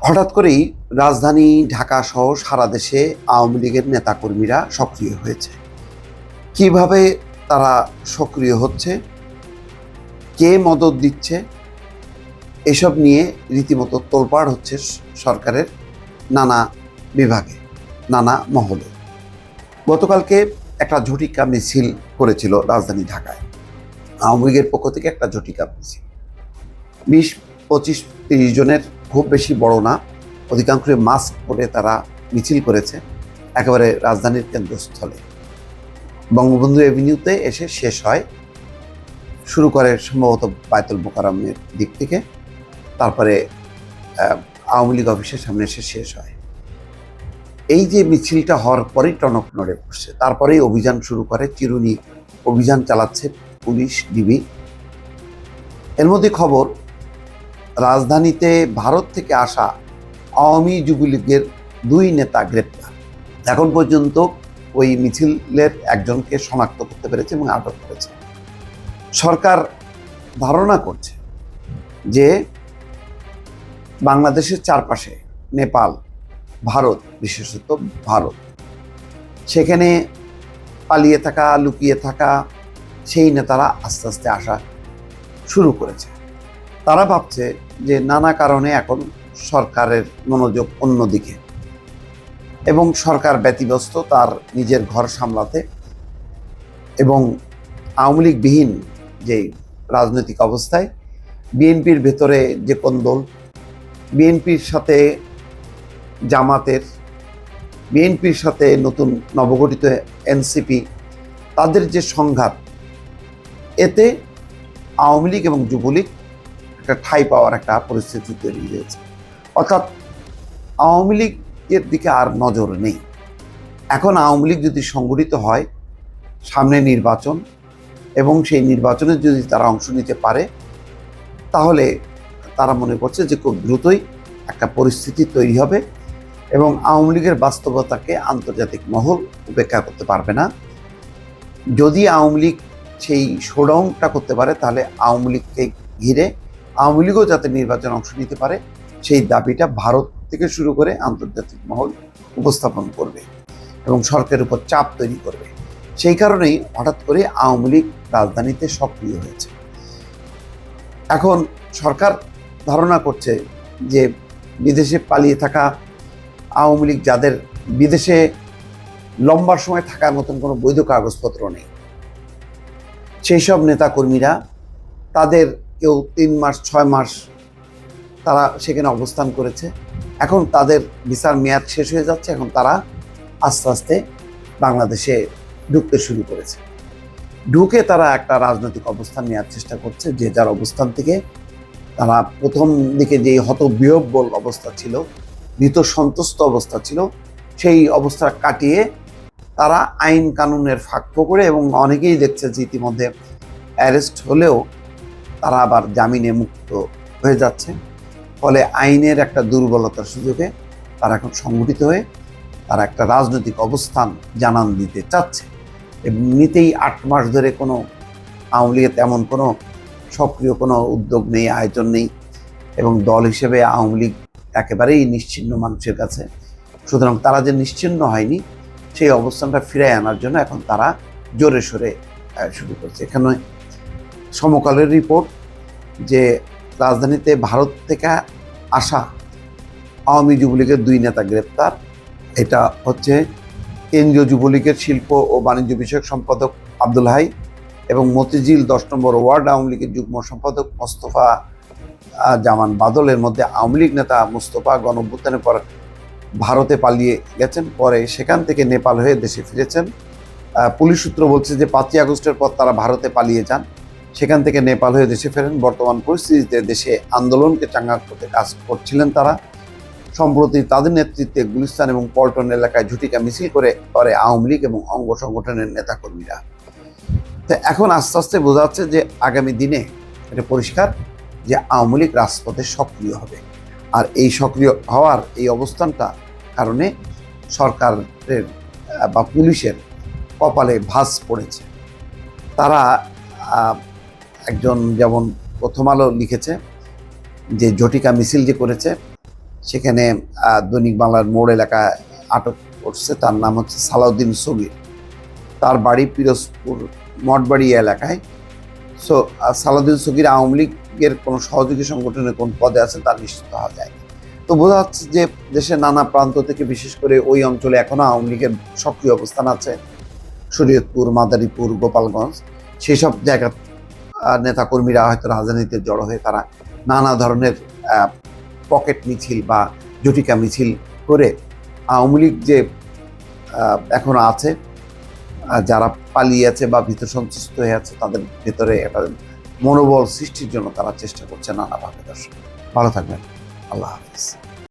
হঠাৎ করেই রাজধানী, ঢাকা সহ সারা দেশে আওয়ামী লীগের নেতাকর্মীরা সক্রিয় হয়েছে। কীভাবে তারা সক্রিয় হচ্ছে? কে মদত দিচ্ছে? এসব নিয়ে রীতিমতো তোলপাড় হচ্ছে সরকারের নানা বিভাগে, নানা মহলে। গতকালকে একটা ঝটিকা মিছিল করেছিল রাজধানী ঢাকায়। আওয়ামী লীগের পক্ষ থেকে একটা ঝটিকা মিছিল। বিশ, পঁচিশ, তিরিশ জনের খুব বেশি বড় না। অধিকাংশই মাস্ক পরে তারা মিছিল করেছে, একেবারে রাজধানীর কেন্দ্রস্থলে। বঙ্গবন্ধু এভিনিউতে এসে শেষ হয়। শুরু করে সম্ভবত বায়তুল মোকারমের দিক থেকে। তারপরে আওয়ামী লীগ অফিসের সামনে এসে শেষ হয়। এই যে মিছিলটা হওয়ার পরেই টনক নড়ে পড়ছে। তারপরেই অভিযান শুরু করে, চিরুনি অভিযান চালাচ্ছে পুলিশ, ডিবি। এর মধ্যে খবর রাজধানীতে ভারত থেকে আসা আওয়ামী যুবলীগের দুই নেতা গ্রেপ্তার। এখন পর্যন্ত ওই মিছিলের একজনকে শনাক্ত করতে পেরেছে এবং আটক করেছে। সরকার ধারণা করছে যে বাংলাদেশের চারপাশে নেপাল, ভারত, বিশেষত ভারত, সেখানে পালিয়ে থাকা, লুকিয়ে থাকা সেই নেতারা আস্তে আস্তে আসা শুরু করেছে। তারা ভাবছে যে নানা কারণে এখন সরকারের মনোযোগ অন্যদিকে। এবং সরকার ব্যতিব্যস্ত, তার নিজের ঘর সামলাতে এবং আওয়ামী লীগবিহীন যে রাজনৈতিক অবস্থায়, বিএনপির ভেতরে যে কোন্দল, বিএনপির সাথে জামাতের, বিএনপির সাথে নতুন নবগঠিত এনসিপি, তাদের যে সংঘাত, এতে আওয়ামী লীগ এবং যুবলীগ একটা ঠাঁই পাওয়ার একটা পরিস্থিতি তৈরি হয়েছে। অর্থাৎ আওয়ামী লীগের দিকে আর নজর নেই। এখন আওয়ামী লীগ যদি সংগঠিত হয়, সামনে নির্বাচন এবং সেই নির্বাচনে যদি তারা অংশ নিতে পারে, তাহলে তারা মনে করছে যে খুব দ্রুতই একটা পরিস্থিতি তৈরি হবে এবং আওয়ামী লীগের বাস্তবতাকে আন্তর্জাতিক মহল উপেক্ষা করতে পারবে না। যদি আওয়ামী লীগ সেই শোডাউনটা করতে পারে, তাহলে আওয়ামী লীগকে ঘিরে আওয়ামী লীগও যাতে নির্বাচনে অংশ নিতে পারে, সেই দাবিটা ভারত থেকে শুরু করে আন্তর্জাতিক মহল উপস্থাপন করবে এবং সরকারের উপর চাপ তৈরি করবে। সেই কারণেই হঠাৎ করে আওয়ামী লীগ রাজধানীতে সক্রিয় হয়েছে। এখন সরকার ধারণা করছে যে বিদেশে পালিয়ে থাকা আওয়ামী লীগ যাদের বিদেশে লম্বা সময় থাকার মতন কোনো বৈধ কাগজপত্র নেই, সেই সব নেতাকর্মীরা তাদের কেউ তিন মাস, ছয় মাস তারা সেখানে অবস্থান করেছে। এখন তাদের ভিসার মেয়াদ শেষ হয়ে যাচ্ছে, এখন তারা আস্তে আস্তে বাংলাদেশে ঢুকতে শুরু করেছে। ঢুকে তারা একটা রাজনৈতিক অবস্থান নেওয়ার চেষ্টা করছে, যে যার অবস্থান থেকে তারা প্রথম দিকে যে হতবিহব্বল অবস্থা ছিল, ভীত সন্তুষ্ট অবস্থা ছিল, সেই অবস্থা কাটিয়ে তারা আইন কানুনের ফাঁক করে এবং অনেকেই দেখছে যে ইতিমধ্যে অ্যারেস্ট হলেও তারা আবার জামিনে মুক্ত হয়ে যাচ্ছে। ফলে আইনের একটা দুর্বলতার সুযোগে তারা এখন সংগঠিত হয়ে তারা একটা রাজনৈতিক অবস্থান জানান দিতে চাচ্ছে। এমনিতেই আট মাস ধরে কোনো আওয়ামী লীগের তেমন কোনো সক্রিয় কোনো উদ্যোগ নেই, আয়োজন নেই এবং দল হিসেবে আওয়ামী লীগ একেবারেই নিশ্চিহ্ন মানুষের কাছে। সুতরাং তারা যে নিশ্চিহ্ন হয়নি, সেই অবস্থানটা ফিরে আনার জন্য এখন তারা জোরে সোরে শুরু করছে। এখানে সমকালের রিপোর্ট যে রাজধানীতে ভারত থেকে আসা আওয়ামী যুবলীগের দুই নেতা গ্রেপ্তার। এটা হচ্ছে কেন্দ্রীয় যুবলীগের শিল্প ও বাণিজ্য বিষয়ক সম্পাদক আব্দুল হাই এবং মতিঝিল দশ নম্বর ওয়ার্ড আওয়ামী লীগের যুগ্ম সম্পাদক মোস্তফা জামান বাদলের মধ্যে আওয়ামী লীগ নেতা মোস্তফা গণভ্যুত্থানের পর ভারতে পালিয়ে গেছেন। পরে সেখান থেকে নেপাল হয়ে দেশে ফিরেছেন। পুলিশ সূত্র বলছে যে পাঁচই আগস্টের পর তারা ভারতে পালিয়ে যান। সেখান থেকে নেপাল হয়ে দেশে ফেরেন। বর্তমান পরিস্থিতিতে দেশে আন্দোলনকে চাঙ্গা করতে কাজ করছিলেন তারা। সম্প্রতি তাদের নেতৃত্বে গুলিস্তান এবং পল্টন এলাকায় ঝুটিকা মিছিল করে করে আওয়ামী লীগ এবং অঙ্গ সংগঠনের নেতাকর্মীরা। তো এখন আস্তে আস্তে বোঝা যাচ্ছে যে আগামী দিনে এটা পরিষ্কার যে আওয়ামী লীগ রাজপথে সক্রিয় হবে। আর এই সক্রিয় হওয়ার এই অবস্থানটা কারণে সরকারের বা পুলিশের কপালে ভাঁজ পড়েছে। তারা একজন যেমন প্রথম আলো লিখেছে, যে জটিকা মিছিল যে করেছে, সেখানে দৈনিক বাংলার মোড় এলাকায় আটক করছে, তার নাম হচ্ছে সালাউদ্দিন সগির। তার বাড়ি পিরোজপুর মঠবাড়ি এলাকায়। সো সালাউদ্দিন সগির আওয়ামী লীগের কোনো সহযোগী সংগঠনের কোন পদে আছে তার নিশ্চিত হওয়া যায় তো বোঝা যাচ্ছে যে দেশের নানা প্রান্ত থেকে, বিশেষ করে ওই অঞ্চলে এখনও আওয়ামী লীগের সক্রিয় অবস্থান আছে। শরীয়তপুর, মাদারীপুর, গোপালগঞ্জ সেই সব জায়গা নেতাকর্মীরা হয়তো রাজনীতিতে জড়ো হয়ে তারা নানা ধরনের পকেট মিছিল বা জটিকা মিছিল করে আওয়ামী লীগ যে আহ, এখনও আছে যারা পালিয়ে আছে বা ভীত সন্ত্রস্ত হয়ে আছে তাদের ভেতরে একটা মনোবল সৃষ্টির জন্য তারা চেষ্টা করছে নানাভাবে দর্শক। ভালো থাকবেন। আল্লাহ হাফিজ।